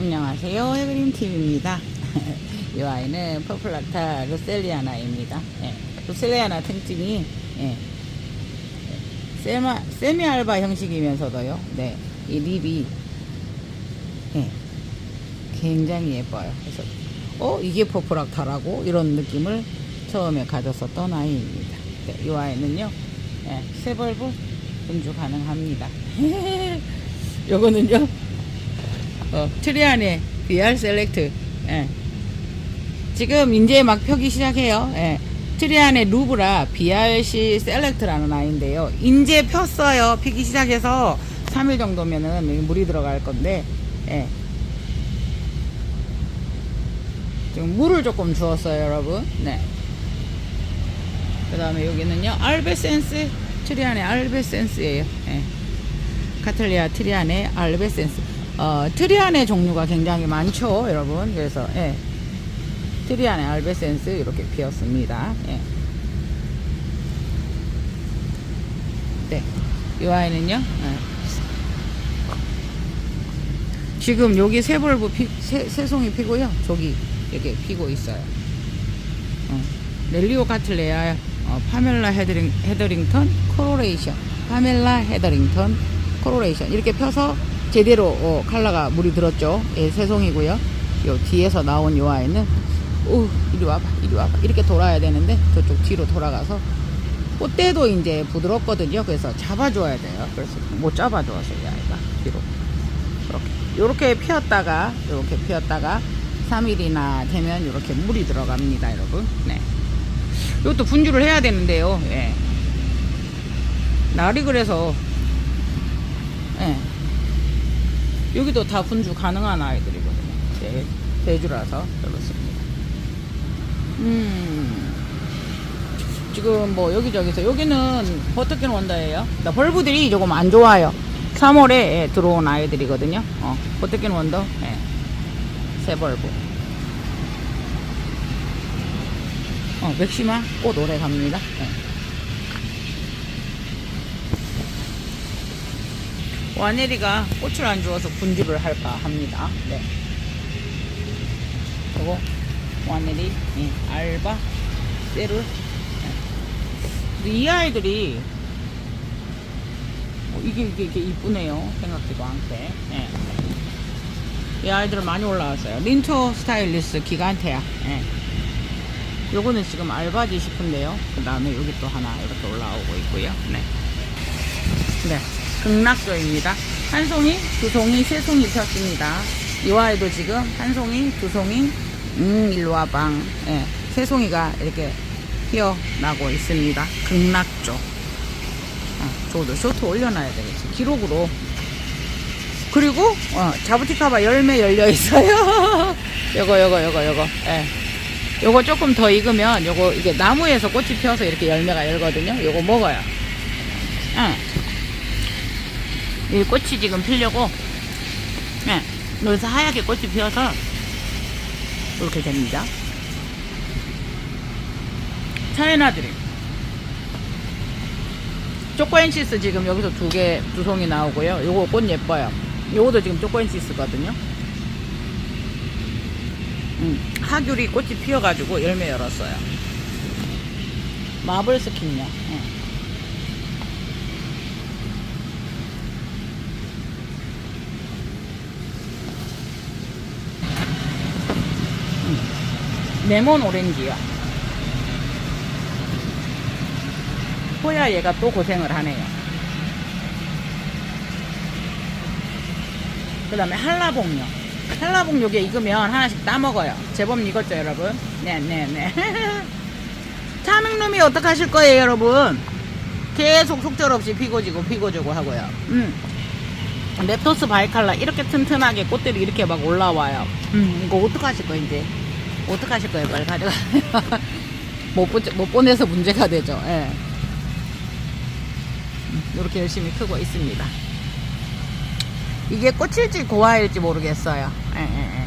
안녕하세요. 해그림 TV입니다. 이 아이는 퍼플라타 루셀리아나입니다. 예, 루셀리아나 특징이 예, 세마, 세미 알바 형식이면서도요. 네, 이 립이 예, 굉장히 예뻐요. 그래서 어 이게 퍼플락타라고 이런 느낌을 처음에 가졌었던 아이입니다. 네, 이 아이는요, 예, 세 벌브 분주 가능합니다. 요거는요. 어, 트리안의 BR 셀렉트. 예. 지금 이제 막 펴기 시작해요. 예. 트리안의 루브라 BRC 셀렉트라는 아이인데요. 인제 폈어요. 피기 시작해서 3일 정도면은 물이 들어갈 건데, 예. 지금 물을 조금 주었어요, 여러분. 네. 그 다음에 여기는요, 알베센스, 트리안의 알베센스예요. 예. 카틀리아 트리안의 알베센스. 어, 트리안의 종류가 굉장히 많죠, 여러분. 그래서, 예. 트리안의 알베센스 이렇게 피었습니다. 예. 네. 이 아이는요, 예. 지금 여기 세 벌브 피, 세, 세 송이 피고요. 저기 이렇게 피고 있어요. 어. 넬리오 카틀레아, 어, 파멜라 헤드링, 헤더링턴, 코로레이션. 파멜라 헤더링턴, 코로레이션. 이렇게 펴서 제대로 어, 칼라가 물이 들었죠. 예, 새송이고요. 요 뒤에서 나온 요 아이는 우 이리 와봐 이리 와봐 이렇게 돌아야 되는데 저쪽 뒤로 돌아가서 꽃대도 이제 부드럽거든요. 그래서 잡아줘야 돼요. 그래서 못 잡아줘서 이 아이가 뒤로 이렇게 요렇게 피었다가 요렇게 피었다가 3일이나 되면 이렇게 물이 들어갑니다, 여러분. 네. 이것도 분주를 해야 되는데요. 예. 날이 그래서 예. 여기도 다 분주 가능한 아이들이거든요. 네, 대주라서 그렇습니다. 음, 지금 뭐 여기저기서 여기는 버터킨 원더예요. 나 벌브들이 조금 안 좋아요. 3월에 예, 들어온 아이들이거든요. 어, 버터킨 원더, 예, 새 벌브. 어, 맥시마 꽃 오래 갑니다. 예. 와네리가 꽃을 안 주어서 분주를 할까 합니다. 네. 그리고 와네리, 예, 알바, 세룰. 예. 이 아이들이 어, 이게 이게 이게 이쁘네요. 생각지도 않게. 예. 이 아이들은 많이 올라왔어요. 린토 스타일리스 기간테야. 예. 요거는 지금 알바지 싶은데요. 그 다음에 여기 또 하나 이렇게 올라오고 있고요. 네. 네. 극락조입니다. 한 송이, 두 송이, 세 송이 폈습니다. 이 아이도 지금 한 송이, 두 송이, 음, 일로 와방. 예, 세 송이가 이렇게 피어나고 있습니다. 극락조. 어, 저도 쇼트 올려놔야 되겠지. 기록으로. 그리고, 어, 자부티카바 열매 열려 있어요. 요거, 요거, 요거, 요거. 예. 요거 조금 더 익으면 요거 이게 나무에서 꽃이 피어서 이렇게 열매가 열거든요. 요거 먹어요. 응. 이 꽃이 지금 피려고 네, 여기서 하얗게 꽃이 피어서 이렇게 됩니다. 차이나들이 초코엔시스 지금 여기서 두 개, 두 송이 나오고요. 요거 꽃 예뻐요. 요거도 지금 초코엔시스거든요. 음, 하귤이 꽃이 피어가지고 열매 열었어요. 마블 스킨요. 예. 레몬 오렌지요. 호야 얘가 또 고생을 하네요. 그 다음에 한라봉요. 한라봉 요게 익으면 하나씩 따먹어요. 제법 익었죠, 여러분? 네네네. 차밍놈이 어떡하실 거예요, 여러분? 계속 속절없이 피고지고 피고지고 하고요. 음. 랩토스 바이칼라 이렇게 튼튼하게 꽃들이 이렇게 막 올라와요. 음, 이거 어떡하실 거예요, 이제? 어떡하실 거예요? 빨리 가져가. 못, 보, 못 보내서 문제가 되죠. 예. 이렇게 열심히 크고 있습니다. 이게 꽃일지 고화일지 모르겠어요. 예, 예, 예.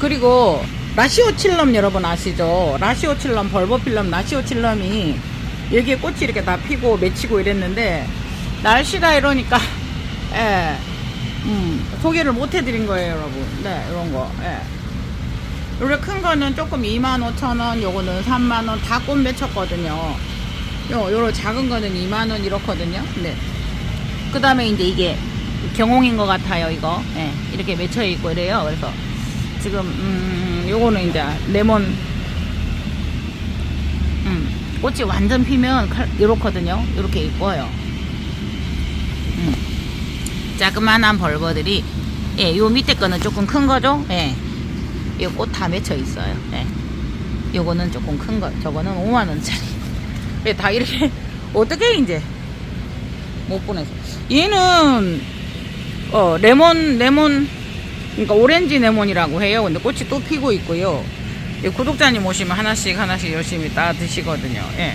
그리고 라시오칠럼 여러분 아시죠? 라시오칠럼, 벌버필럼, 라시오칠럼이 여기에 꽃이 이렇게 다 피고 맺히고 이랬는데 날씨가 이러니까 예, 음, 소개를 못 해드린 거예요, 여러분. 네, 이런 거. 예. 요래 큰 거는 조금 25,000원, 요거는 3만원 다 꽃 맺혔거든요. 요, 요런 작은 거는 2만원 이렇거든요. 네. 그 다음에 이제 이게 경홍인 것 같아요, 이거. 예, 이렇게 맺혀 있고 이래요. 그래서 지금, 음, 요거는 이제 레몬, 음, 꽃이 완전 피면 칼- 이렇거든요. 이렇게 있고요. 음. 자그만한 벌거들이 예, 요 밑에 거는 조금 큰 거죠. 예. 이꽃다 맺혀 있어요. 예. 요거는 조금 큰 거. 저거는 5만 원짜리. 예, 다 이렇게 어떻게 이제 못 보내서. 얘는 어, 레몬 레몬 그러니까 오렌지 레몬이라고 해요. 근데 꽃이 또 피고 있고요. 예, 구독자님 오시면 하나씩 하나씩 열심히 따 드시거든요. 예.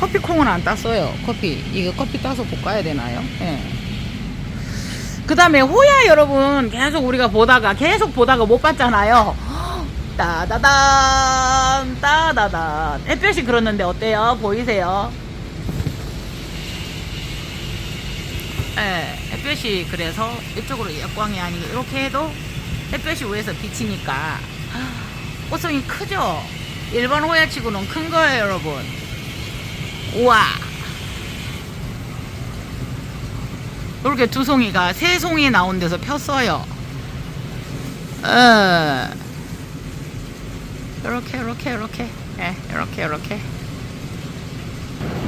커피 콩은 안 땄어요. 커피. 이거 커피 따서 볶아야 되나요? 예. 그 다음에 호야 여러분 계속 우리가 보다가 계속 보다가 못 봤잖아요. 따다단 따다단 햇볕이 그렇는데 어때요? 보이세요? 예, 햇볕이 그래서 이쪽으로 역광이 아니고 이렇게 해도 햇볕이 위에서 비치니까 꽃송이 크죠? 일반 호야치고는 큰 거예요 여러분 우와 이렇게 두 송이가 세 송이 나온 데서 폈어요. 어. 이렇게 이렇게 이렇게 예 이렇게 이렇게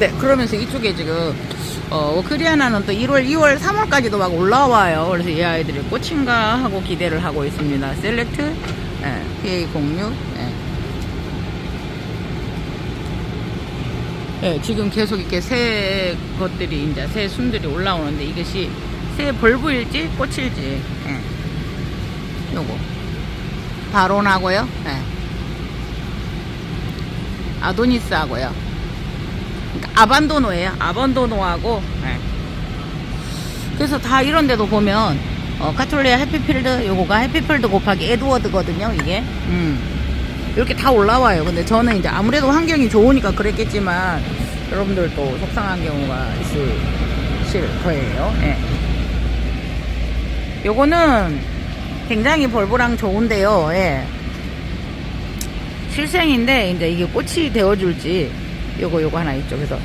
네 그러면서 이쪽에 지금 어 워크리아나는 또 1월 2월 3월까지도 막 올라와요 그래서 이 아이들이 꽃인가 하고 기대를 하고 있습니다 셀렉트 예, PA06 예. 예, 지금 계속 이렇게 새 것들이 이제 새 순들이 올라오는데 이것이 새 벌브일지 꽃일지 예. 요거 바론하고요 예. 아도니스하고요 그러니까 아반도노예요 아반도노하고 예. 그래서 다 이런 데도 보면 어, 카톨리아 해피필드 요거가 해피필드 곱하기 에드워드거든요 이게 음. 이렇게 다 올라와요. 근데 저는 이제 아무래도 환경이 좋으니까 그랬겠지만 여러분들도 속상한 경우가 있으실 거예요. 예. 요거는 굉장히 벌보랑 좋은데요. 예. 실생인데 이제 이게 꽃이 되어줄지 요거 요거 하나 있죠. 그래서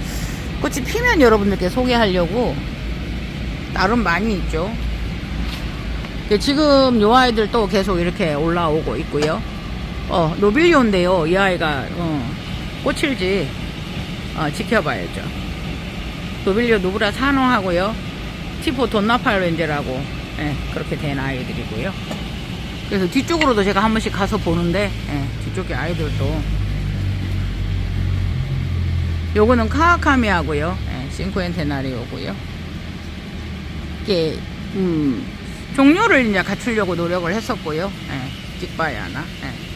꽃이 피면 여러분들께 소개하려고 나름 많이 있죠. 근데 지금 요 아이들도 계속 이렇게 올라오고 있고요. 어, 노빌리온데요. 이 아이가, 어, 꽃일지, 어, 지켜봐야죠. 노빌리오 누브라 산호하고요. 티포 돈나팔렌제라고, 예, 그렇게 된 아이들이고요. 그래서 뒤쪽으로도 제가 한 번씩 가서 보는데, 예, 뒤쪽에 아이들도. 요거는 카와카미하고요. 예, 싱코엔테나리오고요. 이게, 음, 종류를 이제 갖추려고 노력을 했었고요. 예, 찍바야나. 예.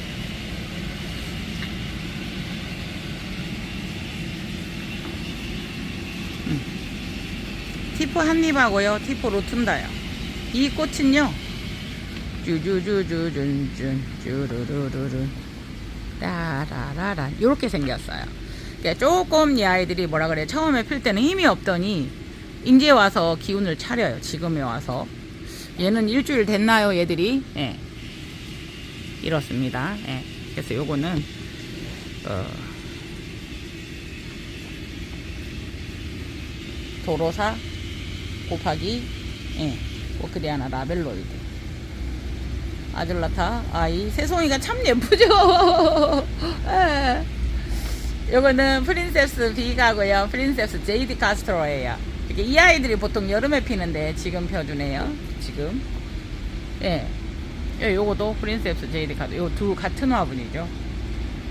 티포 한입하고요. 티포 로툰다요. 이 꽃은요. 쭈쭈쭈쭈쭈쭈 쭈루루루루 따라라란 요렇게 생겼어요. 그러니까 조금 이 아이들이 뭐라 그래 처음에 필 때는 힘이 없더니 이제 와서 기운을 차려요. 지금에 와서 얘는 일주일 됐나요, 얘들이? 예. 이렇습니다. 예. 그래서 요거는 어, 도로사 곱하기 예, 오크리아나 라벨로이드 아줄라타 아이 새송이가 참 예쁘죠? 예. 요거는 프린세스 비가고요. 프린세스 제이디 카스트로예요. 이게 이 아이들이 보통 여름에 피는데 지금 펴주네요. 지금. 예, 예 요거도 프린세스 제이디 카드. 요 두 같은 화분이죠.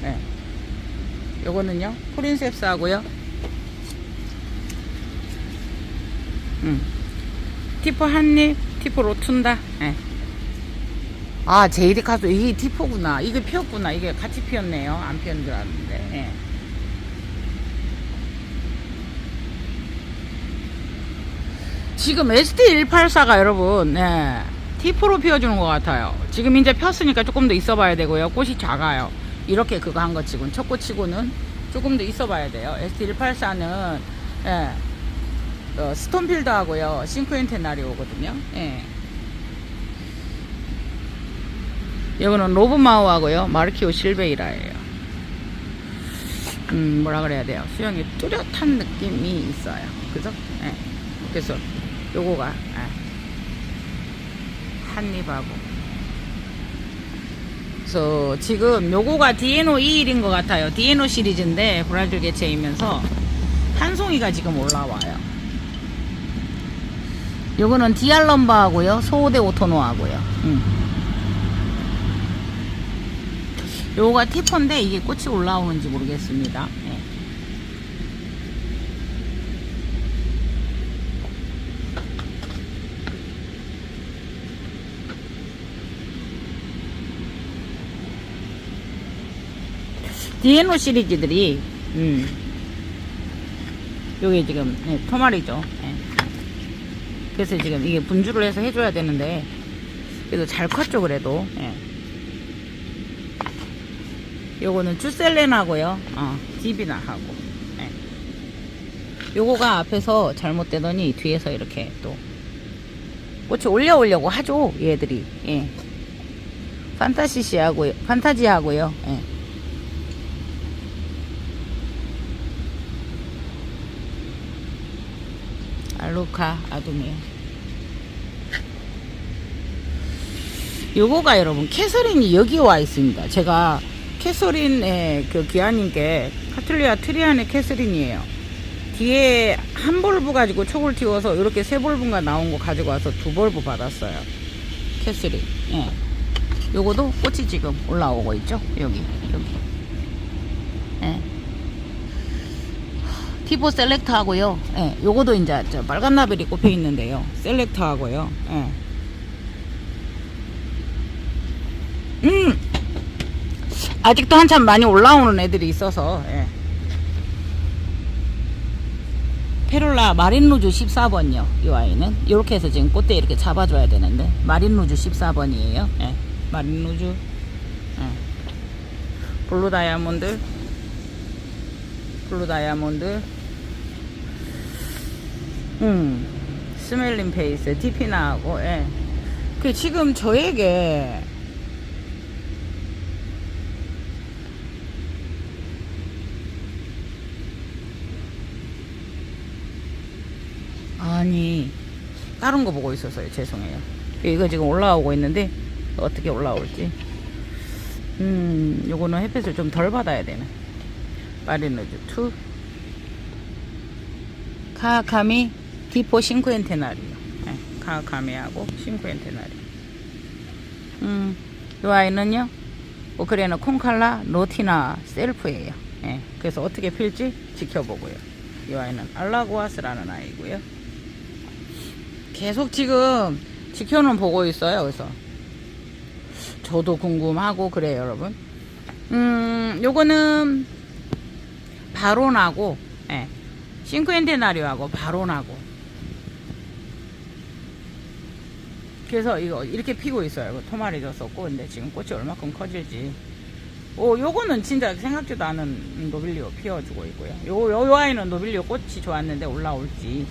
예. 요거는요 프린세스 하고요 음. 티포 한입, 티포 로툰다. 예. 아, 제이디 카스 이게 티포구나. 이게 피었구나. 이게 같이 피었네요. 안 피었는 줄 알았는데. 예. 지금 ST184가 여러분, 예. 티포로 피워주는 것 같아요. 지금 이제 폈으니까 조금 더 있어 봐야 되고요. 꽃이 작아요. 이렇게 그거 한 것 치고는, 첫 꽃 치고는 조금 더 있어 봐야 돼요. ST184는, 예. 어, 스톤필드 하고요. 싱크엔테나리 오거든요. 예. 이거는 로브마우하고요. 마르키오 실베이라예요. 음, 뭐라 그래야 돼요. 수영이 뚜렷한 느낌이 있어요. 그죠? 예. 그래서 요거가 예. 한입하고. 그래서 지금 요거가 디에노 2일인 것 같아요. 디에노 시리즈인데 브라질 개체이면서 한 송이가 지금 올라와요. 요거는 디알럼바하고요. 소오데 오토노하고요. 음. 요거가 티퍼인데 이게 꽃이 올라오는지 모르겠습니다. 예. 디에노 시리즈들이 음. 요게 지금 예, 토말이죠. 예. 그래서 지금 이게 분주를 해서 해줘야 되는데 그래도 잘 컸죠 그래도. 예. 요거는 주셀렌하고요. 어, 디비나하고. 예. 요거가 앞에서 잘못되더니 뒤에서 이렇게 또 꽃이 올려오려고 하죠. 얘들이. 예. 판타시시하고요. 판타지하고요. 예. 알루카 아두메. 요거가 여러분 캐서린이 여기 와 있습니다. 제가 캐서린의 그 귀하님께 카틀리아 트리안의 캐서린이에요. 뒤에 한 볼부 가지고 촉을 틔워서 이렇게 세 볼부가 나온 거 가지고 와서 두 볼부 받았어요. 캐서린. 예. 요거도 꽃이 지금 올라오고 있죠. 여기 여기. 예. 티보 셀렉트 하고요. 예. 요거도 이제 저 빨간 나벨이 꼽혀 있는데요. 셀렉트 하고요. 예. 음! 아직도 한참 많이 올라오는 애들이 있어서 예. 페롤라 마린루즈 14번이요 이 아이는 이렇게 해서 지금 꽃대 이렇게 잡아줘야 되는데 마린루즈 14번이에요 예. 마린루즈 예. 블루 다이아몬드 블루 다이아몬드 음. 스멜린 페이스 티피나하고 예. 그 지금 저에게 아니 다른 거 보고 있어서요. 죄송해요. 이거 지금 올라오고 있는데 어떻게 올라올지. 음 요거는 햇빛을 좀 덜 받아야 되네. 마리노즈 2 카카미 디포 싱쿠엔테나리요 네, 카카미하고 싱쿠엔테나리 음요 아이는요 오크레는 콩칼라 로티나 셀프예요 예, 그래서 어떻게 필지 지켜보고요 이 아이는 알라고아스라는 아이고요 계속 지금 지켜는 보고 있어요. 그래서 저도 궁금하고 그래요, 여러분. 음, 요거는 바론하고 예. 싱크엔테나리오하고 바론하고 그래서 이거 이렇게 피고 있어요. 이거 토마리 줬었고 근데 지금 꽃이 얼마큼 커질지. 오, 요거는 진짜 생각지도 않은 노빌리오 피워주고 있고요. 요, 요, 요 아이는 노빌리오 꽃이 좋았는데 올라올지.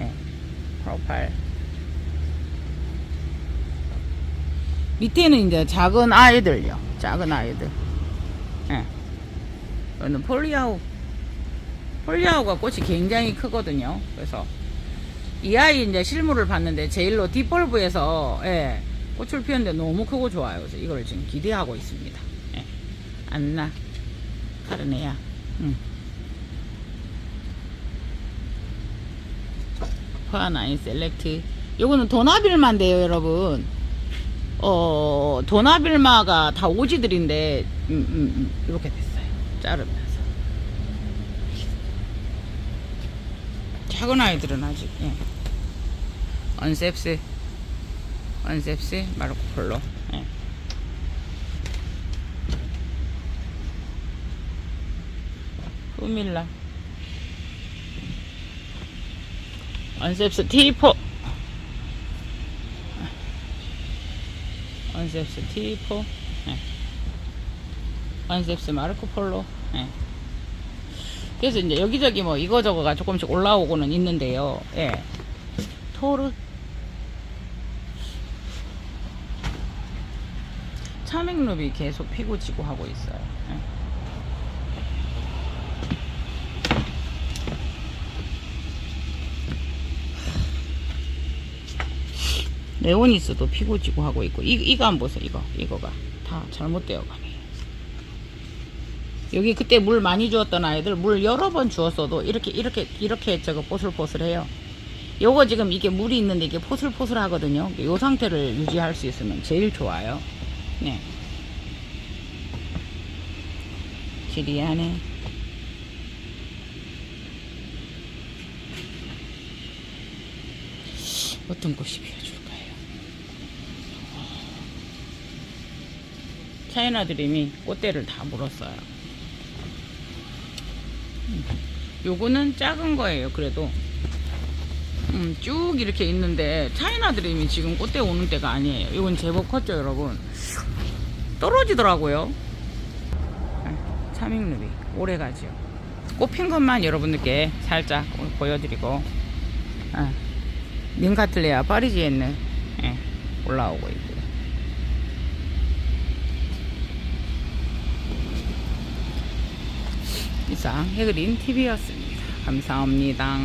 예. 프로파일. 밑에는 이제 작은 아이들요. 작은 아이들. 예. 이거는 폴리아우. 폴리아우가 꽃이 굉장히 크거든요. 그래서 이 아이 이제 실물을 봤는데 제일로 뒷벌브에서 예, 꽃을 피웠는데 너무 크고 좋아요. 그래서 이걸 지금 기대하고 있습니다. 예. 안나 카르네야. 음. 파나인 셀렉트 요거는 도나빌마인데요 여러분 어 도나빌마가 다 오지들인데 음, 음, 음, 이렇게 됐어요 자르면서 작은 아이들은 아직 예. 언셉스 언셉스 마르코 폴로 예. 후밀라 언셉스 티리포 언셉스 티리포 네. 언셉스 마르코 폴로 네. 그래서 이제 여기저기 뭐 이거저거가 조금씩 올라오고는 있는데요 예. 토르 차맹룹이 계속 피고 지고 하고 있어요. 예. 레오니스도 피고 지고 하고 있고 이, 이거 안 보세요 이거. 이거가 다 잘못되어 가네. 여기 그때 물 많이 주었던 아이들 물 여러 번 주었어도 이렇게 이렇게 이렇게 저거 보슬보슬해요. 요거 지금 이게 물이 있는데 이게 포슬포슬 하거든요. 요 상태를 유지할 수 있으면 제일 좋아요 네 지리하네 어떤 꽃이 피어줄까요? 차이나 드림이 꽃대를 다 물었어요. 음, 요거는 작은 거예요, 그래도. 음, 쭉 이렇게 있는데, 차이나 드림이 지금 꽃대 오는 때가 아니에요. 이건 제법 컸죠, 여러분? 떨어지더라고요. 아, 차밍루비. 오래 가지요. 꽃핀 것만 여러분들께 살짝 보여드리고, 아, 닌카틀레아 파리지에는 예, 올라오고 있고요. 이상 해그린 TV였습니다. 감사합니다.